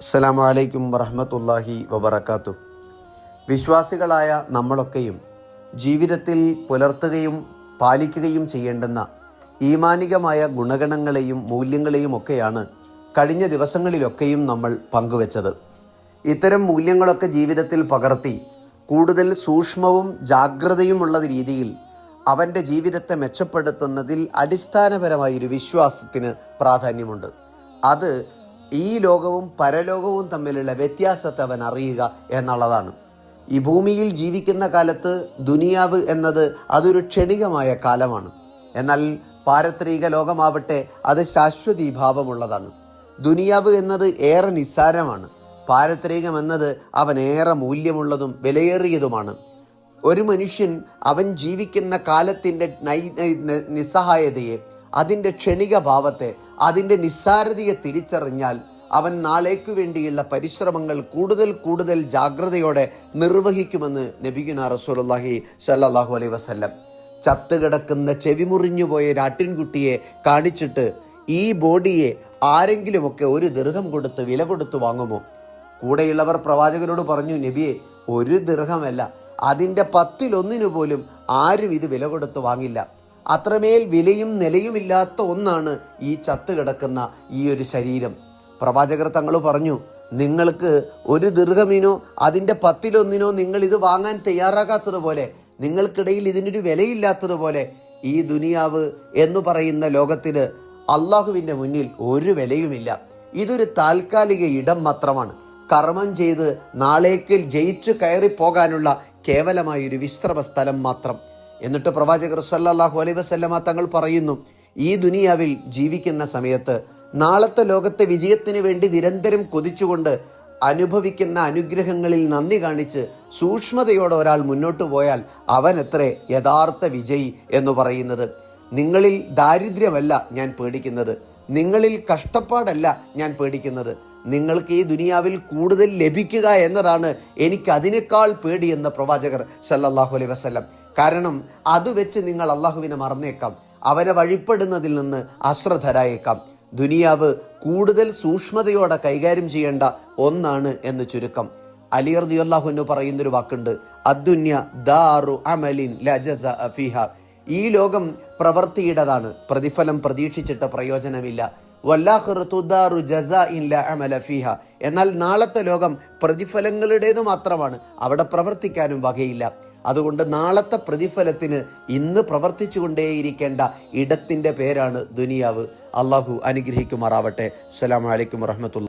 അസ്സലാമു അലൈക്കും വറഹമത്തല്ലാഹി വബർക്കാത്തു വിശ്വാസികളായ നമ്മളൊക്കെയും ജീവിതത്തിൽ പുലർത്തുകയും പാലിക്കുകയും ചെയ്യേണ്ടുന്ന ഈമാനികമായ ഗുണഗണങ്ങളെയും മൂല്യങ്ങളെയും ഒക്കെയാണ് കഴിഞ്ഞ ദിവസങ്ങളിലൊക്കെയും നമ്മൾ പങ്കുവച്ചത്. ഇത്തരം മൂല്യങ്ങളൊക്കെ ജീവിതത്തിൽ പകർത്തി കൂടുതൽ സൂക്ഷ്മവും ജാഗ്രതയുമുള്ള രീതിയിൽ അവന്റെ ജീവിതത്തെ മെച്ചപ്പെടുത്തുന്നതിൽ അടിസ്ഥാനപരമായൊരു വിശ്വാസത്തിന് പ്രാധാന്യമുണ്ട്. അത് ഈ ലോകവും പരലോകവും തമ്മിലുള്ള വ്യത്യാസത്തെ അവൻ അറിയുക എന്നുള്ളതാണ്. ഈ ഭൂമിയിൽ ജീവിക്കുന്ന കാലത്ത് ദുനിയാവ് എന്നത് അതൊരു ക്ഷണികമായ കാലമാണ്. എന്നാൽ പാരത്രിക ലോകമാവട്ടെ അത് ശാശ്വതീഭാവമുള്ളതാണ് ദുനിയാവ് എന്നത് ഏറെ നിസ്സാരമാണ്. പാരത്രികം എന്നത് അവൻ ഏറെ മൂല്യമുള്ളതും വിലയേറിയതുമാണ്. ഒരു മനുഷ്യൻ അവൻ ജീവിക്കുന്ന കാലത്തിന്റെ നിസ്സഹായതയെ അതിന്റെ ക്ഷണിക ഭാവത്തെ അതിന്റെ നിസ്സാരതയെ തിരിച്ചറിഞ്ഞാൽ അവൻ നാളേക്കു വേണ്ടിയുള്ള പരിശ്രമങ്ങൾ കൂടുതൽ കൂടുതൽ ജാഗ്രതയോടെ നിർവഹിക്കുമെന്ന് നബിഗുന റസൂലുള്ളാഹി സല്ലാഹു അലൈഹി വസല്ലം. ചത്തുകിടക്കുന്ന ചെവിമുറിഞ്ഞുപോയ ആട്ടിൻകുട്ടിയെ കാണിച്ചിട്ട് ഈ ബോഡിയെ ആരെങ്കിലുമൊക്കെ ഒരു ദീർഘം കൊടുത്ത് വില കൊടുത്ത് വാങ്ങുമോ? കൂടെയുള്ളവർ പ്രവാചകരോട് പറഞ്ഞു നബിയെ ഒരു ദീർഘമല്ല അതിന്റെ പത്തിലൊന്നിനു പോലും ആരും ഇത് വില കൊടുത്ത് വാങ്ങില്ല. അത്രമേൽ വിലയും നിലയുമില്ലാത്ത ഒന്നാണ് ഈ ചത്തു കിടക്കുന്ന ഈ ഒരു ശരീരം. പ്രവാചകർ തങ്ങൾ പറഞ്ഞു നിങ്ങൾക്ക് ഒരു ദീർഘമിനോ അതിന്റെ പത്തിലൊന്നിനോ നിങ്ങൾ ഇത് വാങ്ങാൻ തയ്യാറാകാത്തതുപോലെ നിങ്ങൾക്കിടയിൽ ഇതിനൊരു വിലയില്ലാത്തതുപോലെ ഈ ദുനിയാവ് എന്ന് പറയുന്ന ലോകത്തിന് അള്ളാഹുവിന്റെ മുന്നിൽ ഒരു വിലയുമില്ല. ഇതൊരു താൽക്കാലിക ഇടം മാത്രമാണ്. കർമ്മം ചെയ്ത് നാളേക്ക് ജയിച്ചു കയറി പോകാനുള്ള കേവലമായ ഒരു വിശ്രമ സ്ഥലം മാത്രം. എന്നിട്ട് പ്രവാചകർ സല്ലാഹു അലൈ വസല്ലമ തങ്ങൾ പറയുന്നു ഈ ദുനിയാവിൽ ജീവിക്കുന്ന സമയത്ത് നാളത്തെ ലോകത്തെ വിജയത്തിന് വേണ്ടി നിരന്തരം കൊതിച്ചുകൊണ്ട് അനുഭവിക്കുന്ന അനുഗ്രഹങ്ങളിൽ നന്ദി കാണിച്ച് സൂക്ഷ്മതയോടെ ഒരാൾ മുന്നോട്ട് പോയാൽ അവൻ എത്ര യഥാർത്ഥ വിജയി എന്ന് പറയുന്നത്. നിങ്ങളിൽ ദാരിദ്ര്യമല്ല ഞാൻ പേടിക്കുന്നത്. നിങ്ങളിൽ കഷ്ടപ്പാടല്ല ഞാൻ പേടിക്കുന്നത്. നിങ്ങൾക്ക് ഈ ദുനിയാവിൽ കൂടുതൽ ലഭിക്കുക എന്നതാണ് എനിക്ക് അതിനേക്കാൾ എന്ന പ്രവാചകർ സല്ലല്ലാഹു അലൈഹി വസ്ലം കാരണം അത് വെച്ച് നിങ്ങൾ അള്ളാഹുവിനെ മറന്നേക്കാം. അവനെ വഴിപ്പെടുന്നതിൽ നിന്ന് അശ്രദ്ധരായേക്കാം. ദുനിയാവ് കൂടുതൽ സൂക്ഷ്മതയോടെ കൈകാര്യം ചെയ്യേണ്ട ഒന്നാണ് എന്ന് ചുരുക്കം. അലി എന്ന് പറയുന്നൊരു വാക്കുണ്ട് അദ്ദുന്യ ദാറു അമലിൻ ലജസ ഈ ലോകം പ്രവൃത്തിയുടേതാണ് പ്രതിഫലം പ്രതീക്ഷിച്ചിട്ട് പ്രയോജനമില്ല. എന്നാൽ നാളത്തെ ലോകം പ്രതിഫലങ്ങളുടേത് മാത്രമാണ്. അവിടെ പ്രവർത്തിക്കാനും വകയില്ല. അതുകൊണ്ട് നാളത്തെ പ്രതിഫലത്തിന് ഇന്ന് പ്രവർത്തിച്ചുകൊണ്ടേയിരിക്കേണ്ട ഇടത്തിന്റെ പേരാണ് ദുനിയാവ്. അള്ളാഹു അനുഗ്രഹിക്കുമാറാവട്ടെ. അസ്സലാമു അലൈക്കും വറഹ്മത്തുള്ളാഹി